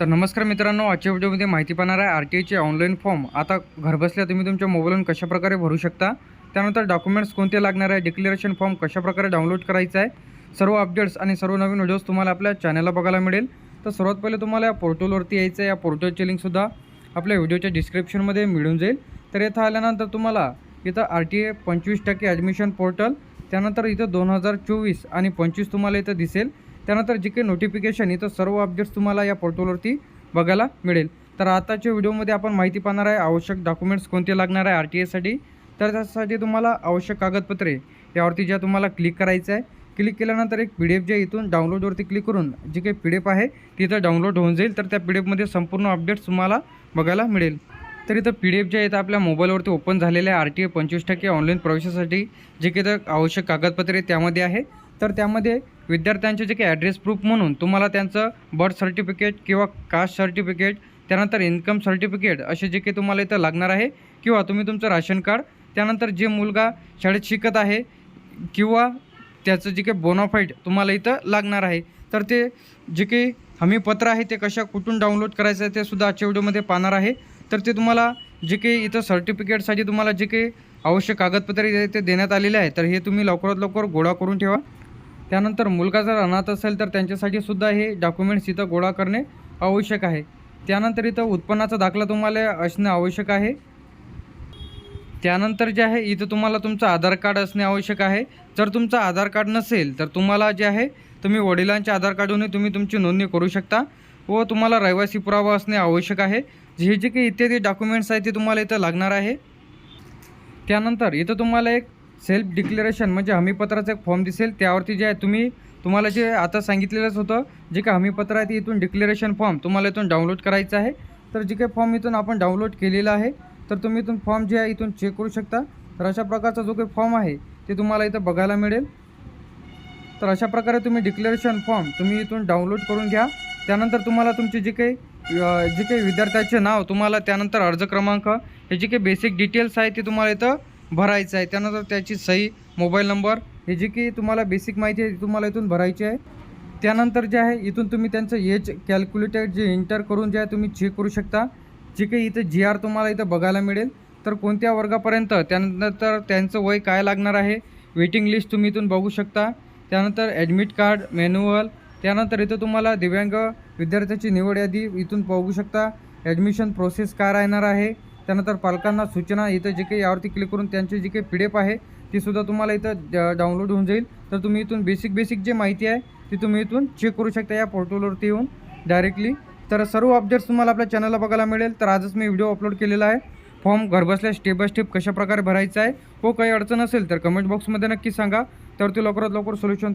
तर नमस्कार मित्रांनो आजच्या व्हिडिओमध्ये माहिती पाहणार आहे आर टी आयचे ऑनलाईन फॉर्म आता घरबसल्या तुम्ही तुमच्या मोबाईलवरून कशाप्रकारे भरू शकता? त्यानंतर डॉक्युमेंट्स कोणते लागणार आहे? डिक्लेरेशन फॉर्म कशाप्रकारे डाउनलोड करायचा आहे? सर्व अपडेट्स आणि सर्व नवीन व्हिडिओज तुम्हाला आपल्या चॅनलला बघायला मिळेल. तर सर्वात पहिले तुम्हाला या पोर्टलवरती यायचं आहे. या पोर्टलची लिंकसुद्धा आपल्या व्हिडिओच्या डिस्क्रिप्शनमध्ये मिळून जाईल. तर इथं आल्यानंतर तुम्हाला इथं आर टी ए पंचवीस टक्के ॲडमिशन पोर्टल त्यानंतर इथं दोन हजार चोवीस आणि पंचवीस तुम्हाला इथं दिसेल. त्यानंतर जे काही नोटिफिकेशन इथं सर्व अपडेट्स तुम्हाला या पोर्टलवरती बघायला मिळेल. तर आताच्या व्हिडिओमध्ये आपण माहिती पाहणार आहे आवश्यक डॉक्युमेंट्स कोणते लागणार आहे आर टी एसाठी तर त्यासाठी तुम्हाला आवश्यक कागदपत्रे यावरती ज्या तुम्हाला क्लिक करायचं आहे क्लिक केल्यानंतर एक पी डी एफ जे इथून डाउनलोडवरती क्लिक करून जी काही पी डी एफ आहे तिथं डाउनलोड होऊन जाईल. तर त्या पी डी एफमध्ये संपूर्ण अपडेट्स तुम्हाला बघायला मिळेल. तर इथं पी डी एफ जे आहेत आपल्या मोबाईलवरती ओपन झालेले आहे. आर टी ए पंचवीस टक्के ऑनलाईन प्रवेशासाठी जे काही आवश्यक कागदपत्रे त्यामध्ये आहे. तर त्यामध्ये विद्यार्थ्यांचे जे काही ॲड्रेस प्रूफ म्हणून तुम्हाला त्यांचं बर्थ सर्टिफिकेट किंवा कास्ट सर्टिफिकेट त्यानंतर इन्कम सर्टिफिकेट असे जे काही तुम्हाला इथं लागणार आहे किंवा तुम्ही तुमचं राशन कार्ड त्यानंतर जे मुलगा शाळेत शिकत आहे किंवा त्याचं जे काही बोनाफाईट तुम्हाला इथं लागणार आहे. तर ते जे काही हमीपत्र आहे ते कशा कुठून डाउनलोड करायचं आहे ते सुद्धा आजच्या व्हिडिओमध्ये पाहणार आहे. तर ते तुम्हाला जे काही इथं सर्टिफिकेटसाठी तुम्हाला जे काही आवश्यक कागदपत्रे ते देण्यात आलेले आहे तर हे तुम्ही लवकरात लवकर गोळा करून ठेवा. त्यानंतर मुलगा जर अनाथ असेल तर त्यांच्यासाठी सुद्धा हे डॉक्युमेंट्स इथं गोळा करणे आवश्यक आहे. त्यानंतर इथं उत्पन्नाचा दाखला तुम्हाला असणे आवश्यक आहे. त्यानंतर जे आहे इथं तुम्हाला तुमचं आधार कार्ड असणे आवश्यक आहे. जर तुमचं आधार कार्ड नसेल तर तुम्हाला जे आहे तुम्ही वडिलांच्या आधार कार्डूनही तुम्ही तुमची नोंदणी करू शकता व तुम्हाला रहिवासी पुरावा असणे आवश्यक आहे. जे जे काही इत्यादी डॉक्युमेंट्स आहेत ते तुम्हाला इथं लागणार आहे. त्यानंतर इथं तुम्हाला एक सेल्फ डिक्लेरेशन म्हणजे हमीपत्राचा एक फॉर्म दिसेल. त्यावरती जे आहे तुम्ही तुम्हाला जे आता सांगितलेलंच होतं जे काही हमीपत्र आहे ते इथून डिक्लेरेशन फॉर्म तुम्हाला इथून डाउनलोड करायचं आहे. तर जे काही फॉर्म इथून आपण डाउनलोड केलेला आहे तर तुम्ही इथून फॉर्म जे आहे इथून चेक करू शकता. तर अशा प्रकारचा जो काही फॉर्म आहे ते तुम्हाला इथं बघायला मिळेल. तर अशा प्रकारे तुम्ही डिक्लेरेशन फॉर्म तुम्ही इथून डाउनलोड करून घ्या. त्यानंतर तुम्हाला तुमचे जे काही जे काही विद्यार्थ्याचे नाव तुम्हाला त्यानंतर अर्ज क्रमांक हे जे काही बेसिक डिटेल्स आहे ते तुम्हाला इथं भरायचं आहे. त्यानंतर त्याची सही मोबाईल नंबर हे जे की तुम्हाला बेसिक माहिती आहे तुम्हाला इथून भरायची आहे. त्यानंतर जे आहे इथून तुम्ही त्यांचं एज कॅल्क्युलेटेड जे इंटर करून जे आहे तुम्ही चेक करू शकता. जे काही इथं जी आर तुम्हाला इथं बघायला मिळेल. तर कोणत्या वर्गापर्यंत त्यानंतर त्यांचं वय काय लागणार आहे वेटिंग लिस्ट तुम्ही इथून बघू शकता. त्यानंतर ॲडमिट कार्ड मॅन्युअल त्यानंतर इथं तुम्हाला दिव्यांग विद्यार्थ्याची निवड यादी इथून बघू शकता. ॲडमिशन प्रोसेस काय राहणार आहे? त्यानंतर पालकांना सूचना इथं जे काही यावरती क्लिक करून त्यांची जी काही पी डी एफ आहे ती सुद्धा तुम्हाला इथं डाउनलोड होऊन जाईल. तर तुम्ही इथून बेसिक बेसिक जे माहिती आहे ती तुम्ही इथून चेक करू शकता या पोर्टलवरती येऊन डायरेक्टली तर सर्व अपडेट्स तुम्हाला आपल्या चॅनलला बघायला मिळेल. तर आजच मी व्हिडिओ अपलोड केलेला आहे. फॉर्म घरबसल्या स्टेप बाय स्टेप कशाप्रकारे भरायचा आहे हो काही अडचण असेल तर कमेंट बॉक्समध्ये नक्की सांगा. तर ते लवकरात लवकर सोल्युशन